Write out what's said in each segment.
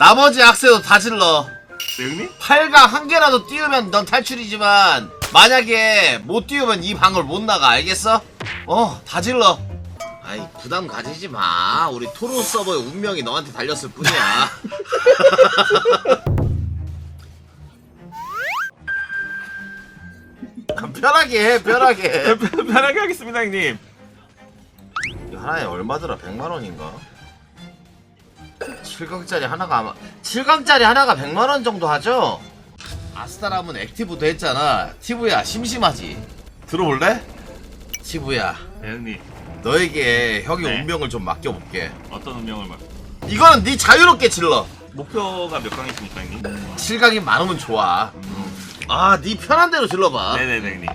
나머지 악세도 다 질러. 네 형님? 8강 한 개라도 띄우면 넌 탈출이지만 만약에 못 띄우면 이 방을 못 나가 알겠어? 어다 질러 아이 부담 가지지 마 우리 토론 서버의 운명이 너한테 달렸을 뿐이야 편하게 해 편하게 편하게 하겠습니다 형님 하나에 얼마더라 100만원인가? 7강짜리 하나가 아마 7강짜리 하나가 100만원 정도 하죠? 아스타람은 액티브도 했잖아 티브야 심심하지 들어볼래? 티브야 네 형님 너에게 형이 네. 운명을 좀 맡겨볼게 어떤 운명을 막 이거는 네 자유롭게 질러 목표가 몇 강이십니까 형님? 7강이 많으면 좋아 아네 편한 대로 질러봐 네네네 형님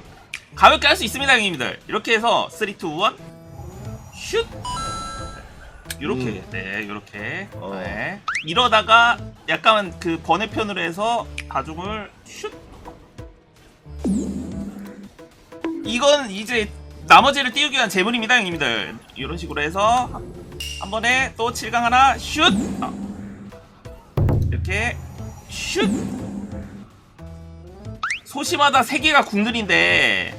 가볍게 할 수 있습니다 형님들 이렇게 해서 3, 2, 1 슛! 요렇게 음. 네 요렇게 어. 네. 이러다가 약간 그 번외편으로 해서 가죽을 슛 이건 이제 나머지를 띄우기 위한 재물입니다 형님들 이런 식으로 해서 한 번에 또 7강 하나 슛 어. 이렇게 슛 소시마다 3개가 국룰인데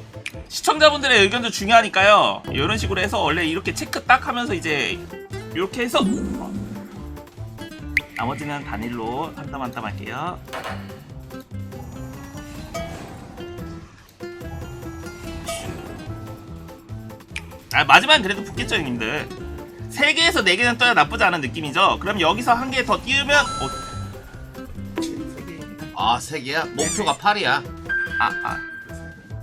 시청자분들의 의견도 중요하니까요 이런 식으로 해서 원래 이렇게 체크 딱 하면서 이제 이렇게 해서 어. 나머지는 단일로 한땀 한땀 할게요 아 마지막엔 그래도 붙겠죠 형님들 3개에서 4개는 떠야 나쁘지 않은 느낌이죠 그럼 여기서 한 개 더 띄우면 어, 아 3개야? 목표가 8이야 아, 아.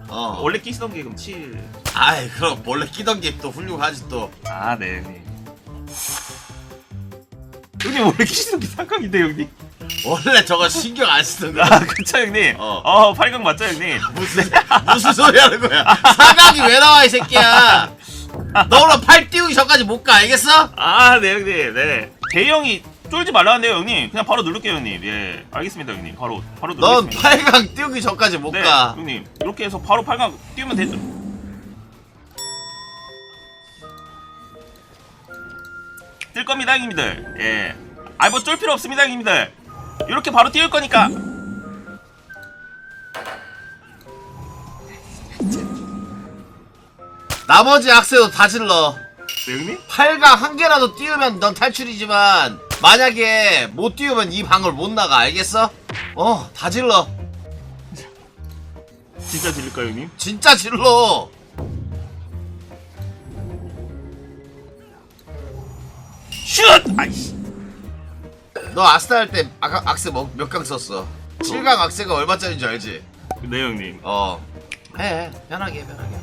어 원래 끼시던 게 그럼 7. 아이 그럼 원래 끼던 게 또 훌륭하지 또 아, 네, 네. 형님 원래 게 삼각인데 형님. 원래 저거 신경 안 쓰던 거야 아, 그쵸 형님. 어. 어, 8강 맞죠 형님? 무슨 무슨 소리 하는 거야? 사각이 왜 나와 이 새끼야? 너 오늘 팔 띄우기 전까지 못 가 알겠어? 아, 네 형님. 네. 대형이 쫄지 말라는데요 형님. 그냥 바로 누를게요 형님. 예, 알겠습니다 형님. 바로 바로 넌 누르겠습니다. 8강 띄우기 전까지 못 네, 가. 형님. 이렇게 해서 바로 8강 띄우면 되죠. 뜰 겁니다 형님들. 예. 아, 뭐쫄 필요 없습니다 형님들. 이렇게 바로 띄울 거니까. 나머지 악세도 다 질러. 네 형님? 8강 한 개라도 띄우면 넌 탈출이지만 만약에 못 띄우면 이 방을 못 나가 알겠어? 어, 다 질러. 진짜 질릴까요 형님? 진짜 질러. 슛! 아이씨. 너 아스타 할 때 악세 몇 강 썼어? 7강 악세가 얼마짜리인 줄 알지? 네 형님. 어. 해, 해. 편하게 해, 편하게.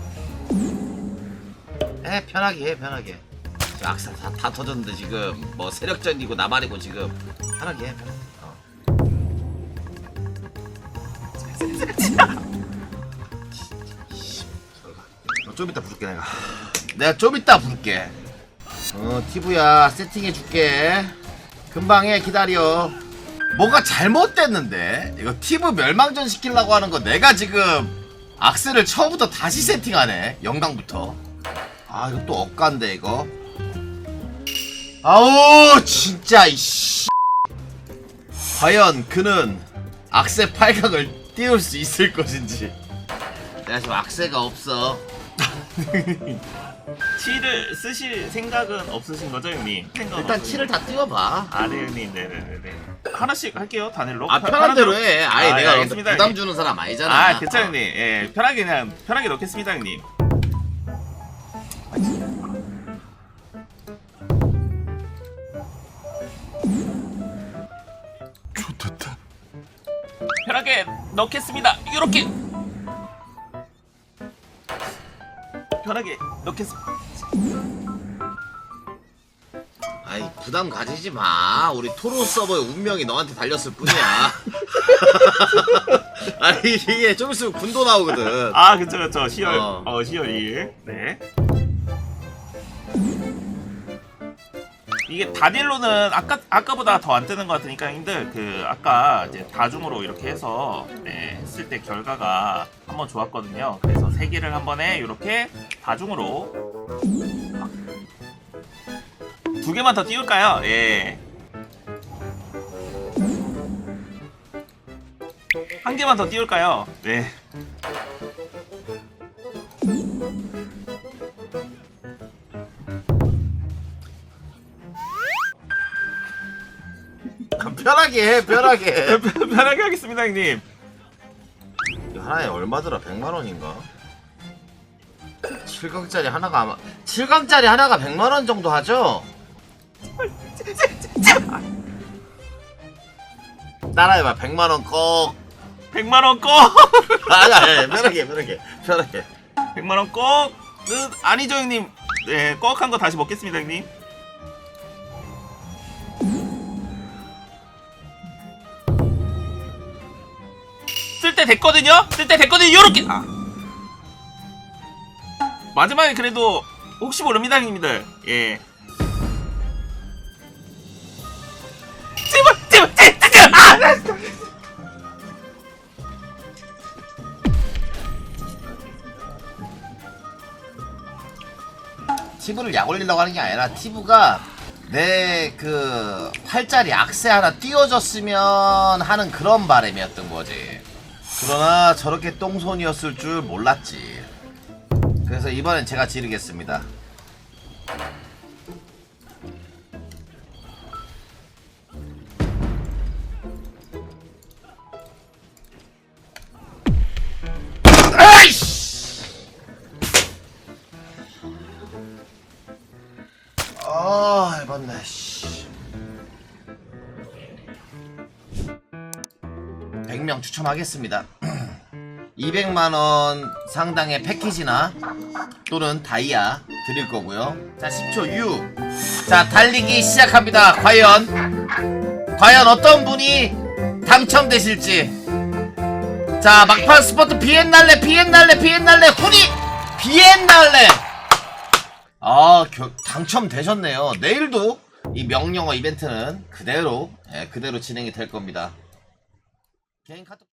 해, 편하게 해, 편하게. 저 악사 다, 다 터졌는데 지금 뭐 세력전이고 나발이고 지금 편하게 해, 편하게. 어. 어, 좀 이따 부를게 내가. 내가 좀 이따 부를게. 어, 티브야 세팅해 줄게. 금방 해 기다려. 뭐가 잘못됐는데? 이거 티브 멸망전 시키려고 하는 거 내가 지금 악셀을 처음부터 다시 세팅하네 영광부터. 아 이거 또 억간데 이거? 아우 진짜 이씨. 과연 그는 악세 8강을 띄울 수 있을 것인지. 내가 지금 악세가 없어 7을 쓰실 생각은 없으신 거죠 형님? 생각 일단 없으신 7을 다 띄워봐 아, 네, 형님, 네 네 네 네. 하나씩 할게요, 단일로. 아 편- 편한 대로 해 아예 아, 내가 예, 너한테 알겠습니다, 부담. 주는 사람 아니잖아 아, 괜찮아요, 형님. 예, 편하게 그냥, 편하게 넣겠습니다, 형님. 좋겠다 편하게 넣겠습니다. 이렇게. 편하게 넣겠습니다. 아이 부담 가지지 마. 우리 토론 서버의 운명이 너한테 달렸을 뿐이야. 아니 이게 좀 있으면 군도 나오거든. 아, 그쵸, 그쵸. 10월, 어. 어, 10월 2일. 네. 이게 다딜로는 아까 아까보다 더 안 뜨는 것 같으니까 힘들. 그 아까 이제 다중으로 이렇게 해서 네, 했을 때 결과가 한번 좋았거든요. 그래서 세 개를 한 번에 이렇게 다중으로 두 개만 더 띄울까요? 예. 한 개만 더 띄울까요? 네. 편하게 해 편하게 편하게 하겠습니다, 형님. 이거 하나에 얼마 들어 100만 원인가 7강짜리 하나가 아마 7강짜리 하나가 100만 원 정도 하죠 따라해봐 100만 원 꼭 100만 원 꼭! 아니 아니 편하게 편하게 편하게 100만 원 꼭! 으, 아니죠, 형님. 네, 꺽한 거 다시 먹겠습니다, 형님. 때 됐거든요? 쓸때 됐거든요, 요렇게! 아. 마지막에 그래도 혹시 모릅니다, 형님들. 예. 제발, 제발, 제발, 제발! 아! 티브를 약 올리려고 하는 게 아니라 티브가 내 그 팔짜리 악세 하나 띄워줬으면 하는 그런 바람이었던 거지. 그러나 저렇게 똥손이었을 줄 몰랐지. 그래서 이번엔 제가 지르겠습니다. 아, 해봤네, 씨. 100명 추첨하겠습니다. 200만원 상당의 패키지나 또는 다이아 드릴 거고요. 자, 10초 유. 자, 달리기 시작합니다. 과연, 과연 어떤 분이 당첨되실지. 자, 막판 스포트 비엔날레, 비엔날레, 비엔날레, 후리! 비엔날레! 아, 겨, 당첨되셨네요. 내일도 이 명령어 이벤트는 그대로, 예, 그대로 진행이 될 겁니다. 개인 카톡